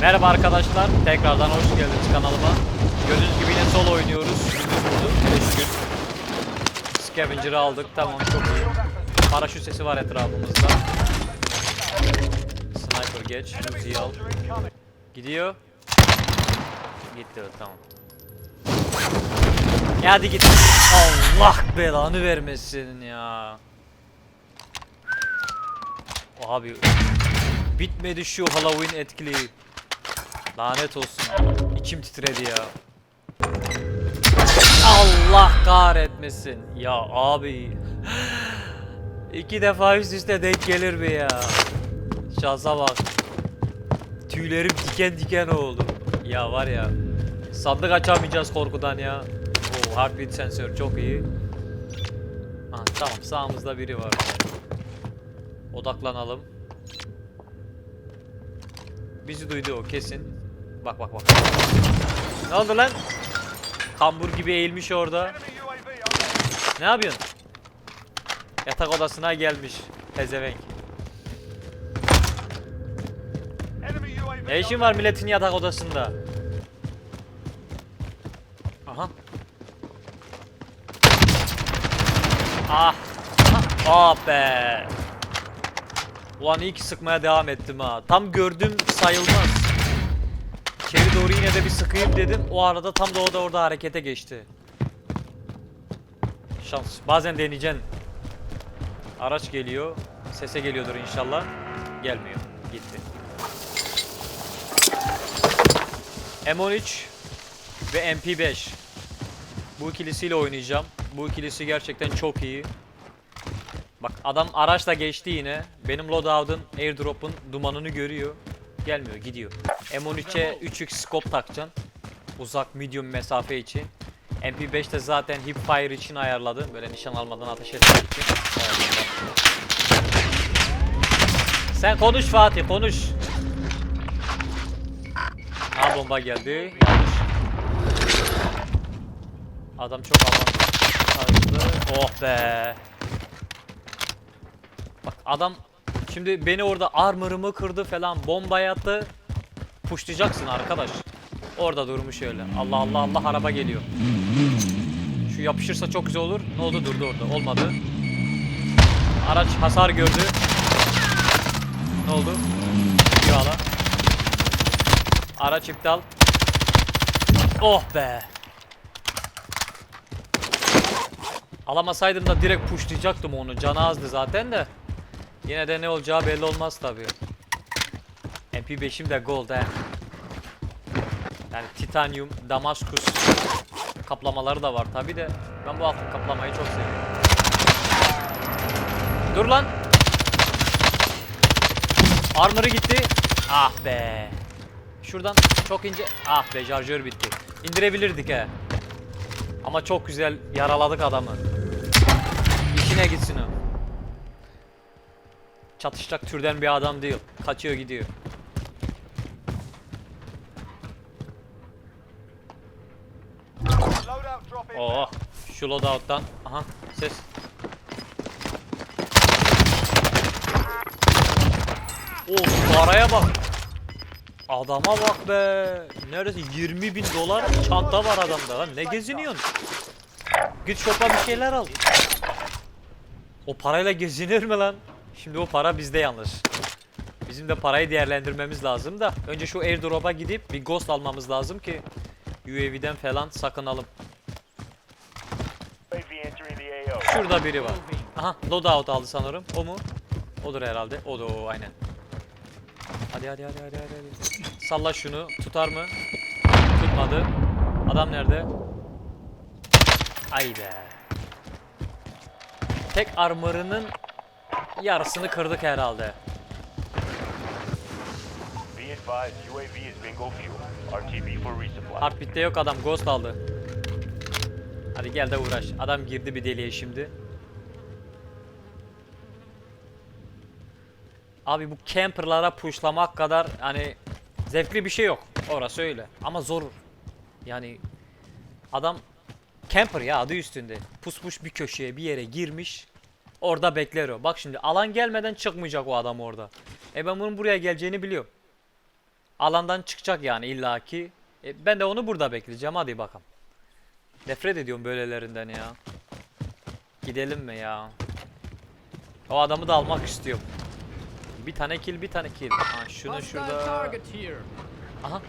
Merhaba arkadaşlar, tekrardan hoş geldiniz kanalıma. Gördüğünüz gibi yine solo oynuyoruz. Gündüz gün. Scavenger'ı aldık, tamam çok iyi. Paraşüt sesi var etrafımızda. Sniper geç, Uzi'yi al. Gidiyor. Gitti, tamam. Ya hadi git. Allah belanı vermesin ya. Abi bitmedi şu Halloween etkili. Lanet olsun. İçim titredi ya. Allah kahretmesin. Ya abi. İki defa üst üste denk gelir mi ya? Şansa bak. Tüylerim diken diken oldu. Ya var ya. Sandık açamayacağız korkudan ya. Oo, heartbeat sensör çok iyi. Ha, tamam sağımızda biri var. Odaklanalım. Bizi duydu o kesin. Bak bak bak. Ne oldu lan? Kambur gibi eğilmiş orada. Ne yapıyorsun? Yatak odasına gelmiş. Pezevenk. Ne işin var milletin yatak odasında? Aha. Ah. Ah be. Ulan iyi ki sıkmaya devam ettim ha. Tam gördüm sayılmaz. Yine de bir sıkayım dedim. O arada tam da o da orada harekete geçti. Şans. Bazen deneyeceksin. Araç geliyor. Sese geliyordur inşallah. Gelmiyor. Gitti. M13 ve MP5. Bu ikilisiyle oynayacağım. Bu ikilisi gerçekten çok iyi. Bak adam araçla geçti yine. Benim loadout'un, airdrop'un dumanını görüyor. Gelmiyor, gidiyor. M13'e 3x scope takacaksın. Uzak, medium mesafe için. MP5 de zaten hipfire için ayarladı. Böyle nişan almadan ateş etmek için. Sen konuş Fatih, konuş. Ha bomba geldi. Yanlış. Adam çok avantajlı. Oh be. Bak adam şimdi beni orada armor'ımı kırdı falan bomba attı. Puşlayacaksın arkadaş. Orada durmuş öyle. Allah Allah Allah araba geliyor. Şu yapışırsa çok güzel olur. Ne oldu durdu orada. Olmadı. Araç hasar gördü. Ne oldu? Yağla. Araç iptal. Oh be. Alamasaydım da direkt pushlayacaktım onu. Canı azdı zaten de. Yine de ne olacağı belli olmaz tabii. MP5'im de gold he. Yani titanium, damaskus kaplamaları da var tabii de. Ben bu altın kaplamayı çok seviyorum. Dur lan. Armor'ı gitti. Ah be. Şuradan çok ince. Ah be şarjör bitti. İndirebilirdik he. Ama çok güzel yaraladık adamı. İşine gitsin o. Çatışacak türden bir adam değil. Kaçıyor gidiyor. Oh, şu loadout'tan. Aha, ses. Oh, şu araya bak. Adama bak be. Neredeyse 20 bin dolar çanta var adamda lan. Ne geziniyorsun? Git shop'a bir şeyler al. O parayla gezinir mi lan? Şimdi o para bizde yalnız. Bizim de parayı değerlendirmemiz lazım da. Önce şu airdrop'a gidip bir ghost almamız lazım ki UAV'den falan sakınalım. Şurada biri var. Aha loadout aldı sanırım. O mu? Odur herhalde. O da o aynen. Hadi hadi hadi hadi hadi. hadi. Salla şunu. Tutar mı? Tutmadı. Adam nerede? Ay be. Tek armor'ının yarısını kırdık herhalde. Heartbeat'te yok adam. Ghost aldı. Hadi gel de uğraş. Adam girdi bir deliğe şimdi. Abi bu camperlara pushlamak kadar hani zevkli bir şey yok. Orası öyle. Ama zor. Yani adam camper ya adı üstünde. Pusmuş bir köşeye bir yere girmiş. Orada bekler o. Bak şimdi alan gelmeden çıkmayacak o adam orada. E ben bunun buraya geleceğini biliyorum. Alandan çıkacak yani illaki. E, ben de onu burada bekleyeceğim hadi bakalım. Nefret ediyorum böylelerinden ya. Gidelim mi ya? O adamı da almak istiyorum. Bir tane kill, bir tane kill. Ha, şunu şurada. Aha.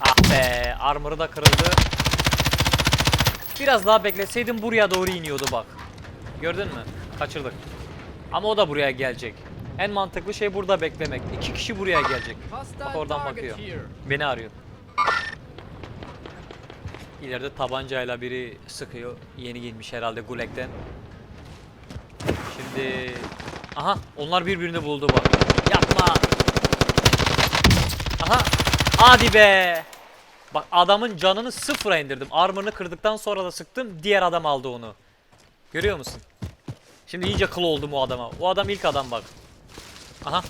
Ah be, armor'ı da kırıldı. Biraz daha bekleseydim buraya doğru iniyordu bak. Gördün mü? Kaçırdık. Ama o da buraya gelecek. En mantıklı şey burada beklemek. İki kişi buraya gelecek. Bak oradan bakıyor. Beni arıyor. İleride tabancayla biri sıkıyor. Yeni giyinmiş herhalde Gulek'ten. Şimdi... Aha onlar birbirini buldu bak. Yapma. Aha. Hadi be. Bak adamın canını sıfıra indirdim. Armor'ını kırdıktan sonra da sıktım. Diğer adam aldı onu. Görüyor musun? Şimdi iyice kıl oldum o adama. O adam ilk adam bak. Aha.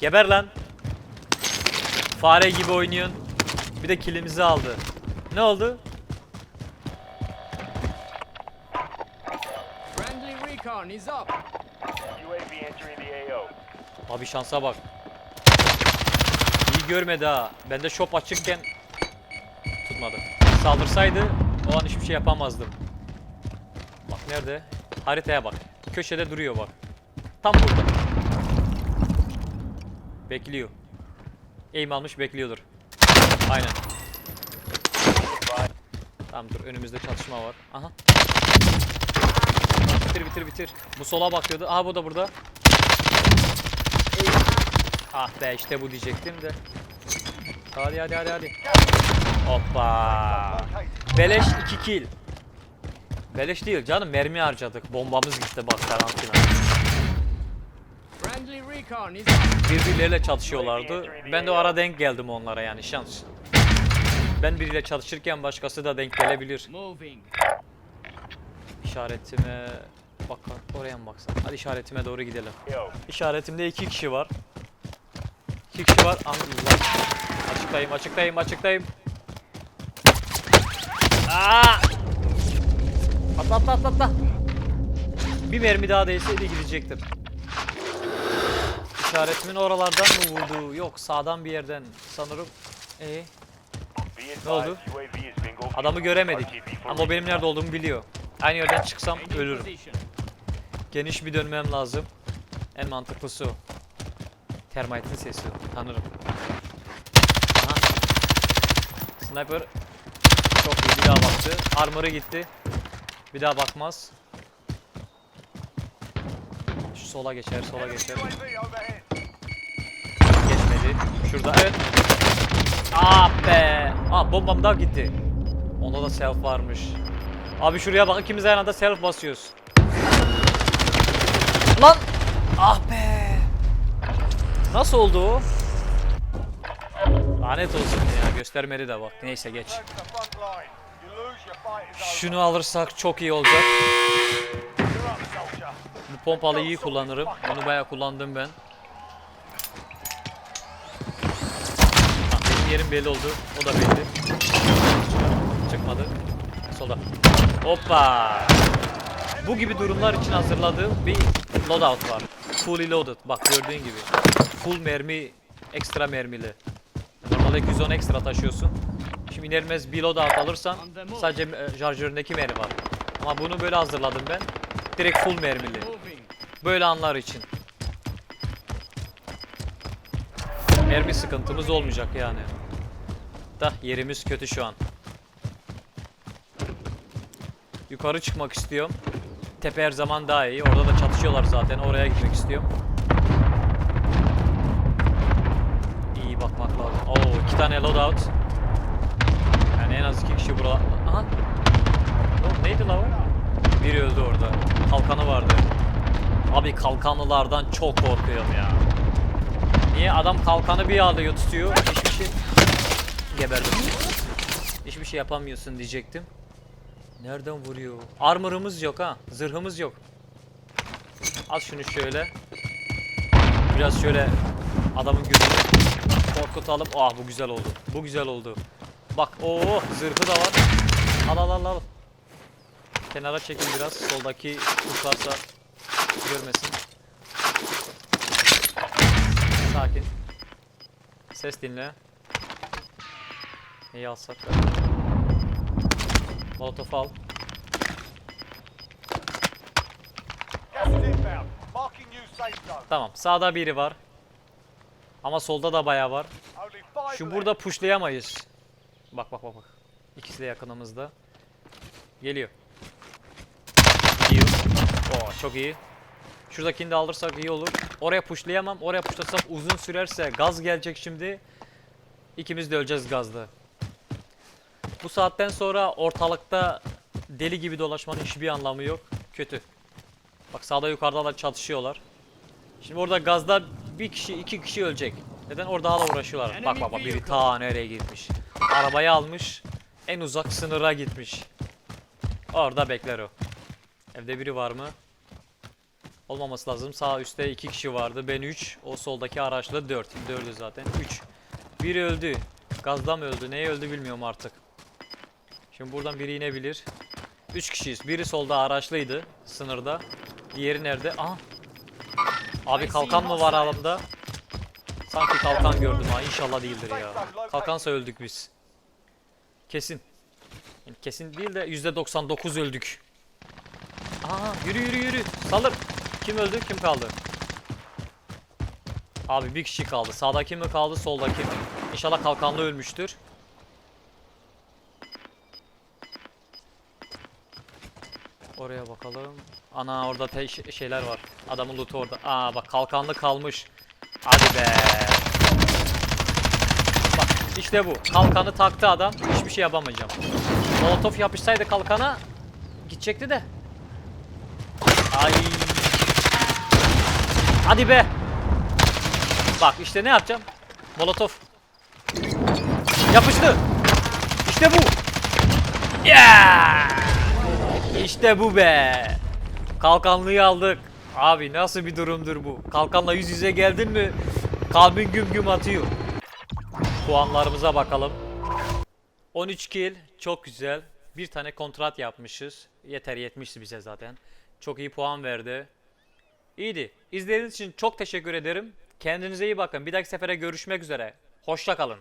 Geber lan. Fare gibi oynuyorsun. Bir de kilimizi aldı. Ne oldu? Abi şansa bak. İyi görmedi ha. Ben de shop açıkken tutmadı. Saldırsaydı o an hiçbir şey yapamazdım. Bak nerede? Haritaya bak. Köşede duruyor bak. Tam burada. Bekliyor. Aim almış bekliyordur. Aynen. Tamam dur önümüzde çatışma var. Aha. Bitir bitir bitir. Bu sola bakıyordu. Aha bu da burada. Ah be işte bu diyecektim de. Hadi hadi hadi hadi. Hoppa. Beleş 2 kill. Beleş değil canım mermi harcadık. Bombamız gitti bak karantina. Birbirleriyle çatışıyorlardı. Ben de o ara denk geldim onlara yani şans. Ben biriyle çalışırken başkası da denk gelebilir. İşaretime bak oraya mı baksan? Hadi işaretime doğru gidelim. İşaretimde iki kişi var. İki kişi var. Allah. Açıktayım, açıktayım, açıktayım. Aa! Atla atla atla atla. Bir mermi daha değseydi gidecektim. İşaretimin oralardan mı vurdu? Yok sağdan bir yerden sanırım. Ee, Ne oldu? adamı göremedik. Ama o benim nerede olduğumu biliyor. Aynı yerden çıksam ölürüm. Geniş bir dönmem lazım. En mantıklısı o. Termite'in sesi. Tanırım. Aha. Sniper çok iyi bir daha baktı. Armor'ı gitti. Bir daha bakmaz. Şu sola geçer, sola geçer. Geçmedi. Şurada evet. Ah be. Ah bombam daha gitti. Onda da self varmış. Abi şuraya bak ikimiz aynı anda self basıyoruz. Lan! Ah be! Nasıl oldu o? Lanet olsun ya göstermedi de bak. Neyse geç. Şunu alırsak çok iyi olacak. Bu pompalı iyi kullanırım. Onu bayağı kullandım ben. Benim yerim belli oldu. O da belli. Çıkmadı. Solda. Hoppa. Bu gibi durumlar için hazırladığım bir loadout var. Fully loaded. Bak gördüğün gibi. Full mermi, ekstra mermili. Normalde 210 ekstra taşıyorsun. Şimdi inermez bir loadout alırsan sadece e, şarjöründeki mermi var. Ama bunu böyle hazırladım ben. Direkt full mermili. Böyle anlar için. Mermi sıkıntımız olmayacak yani. Da yerimiz kötü şu an. Yukarı çıkmak istiyorum. Tepe her zaman daha iyi. Orada da çatışıyorlar zaten. Oraya gitmek istiyorum. İyi bakmak lazım. Oo iki tane loadout. Az iki kişi burada. Aha. O neydi la o? Biri öldü orada. Kalkanı vardı. Abi kalkanlılardan çok korkuyorum ya. Niye adam kalkanı bir alıyor tutuyor hiçbir şey geberdim. Hiçbir şey yapamıyorsun diyecektim. Nereden vuruyor? Armor'ımız yok ha. Zırhımız yok. Al şunu şöyle. Biraz şöyle adamın gözünü korkutalım. Ah bu güzel oldu. Bu güzel oldu. Bak o zırhı da var. Al al al al. Kenara çekil biraz. Soldaki uçlarsa görmesin. Ses dinle. Neyi alsak? Molotof al. Tamam. Sağda biri var. Ama solda da bayağı var. Şu burada pushlayamayız. Bak bak bak bak. İkisi de yakınımızda. Geliyor. Gidiyor. Oo çok iyi. Şuradakini de alırsak iyi olur. Oraya pushlayamam. Oraya pushlasam uzun sürerse gaz gelecek şimdi. İkimiz de öleceğiz gazda. Bu saatten sonra ortalıkta deli gibi dolaşmanın hiçbir anlamı yok. Kötü. Bak sağda yukarıda da çatışıyorlar. Şimdi orada gazda bir kişi iki kişi ölecek. Neden orada hala uğraşıyorlar? Bak bak bak biri ta nereye gitmiş. Arabayı almış. En uzak sınıra gitmiş. Orada bekler o. Evde biri var mı? Olmaması lazım. Sağ üstte iki kişi vardı. Ben 3. O soldaki araçla 4. 4'ü zaten. 3. Biri öldü. Gazda mı öldü? Neye öldü bilmiyorum artık. Şimdi buradan biri inebilir. 3 kişiyiz. Biri solda araçlıydı. Sınırda. Diğeri nerede? Aha. Abi kalkan mı var alanımda? Sanki kalkan gördüm ha. İnşallah değildir ya. Kalkansa öldük biz. Kesin. Yani kesin değil de %99 öldük. Aa yürü yürü yürü. Salır. Kim öldü? Kim kaldı? Abi bir kişi kaldı. Sağdaki mi kaldı? Soldaki mi? İnşallah kalkanlı ölmüştür. Oraya bakalım. Ana orada te- ş- şeyler var. Adamın loot'u orada. Aa bak kalkanlı kalmış. Hadi be. İşte bu. Kalkanı taktı adam. Hiçbir şey yapamayacağım. Molotof yapışsaydı kalkana gidecekti de. Ay. Hadi be. Bak işte ne yapacağım? Molotof. Yapıştı. İşte bu. Yeah! İşte bu be. Kalkanlıyı aldık. Abi nasıl bir durumdur bu? Kalkanla yüz yüze geldin mi? Kalbin güm güm atıyor. Puanlarımıza bakalım. 13 kill çok güzel. Bir tane kontrat yapmışız. Yeter yetmişti bize zaten. Çok iyi puan verdi. İyiydi. İzlediğiniz için çok teşekkür ederim. Kendinize iyi bakın. Bir dahaki sefere görüşmek üzere. Hoşça kalın.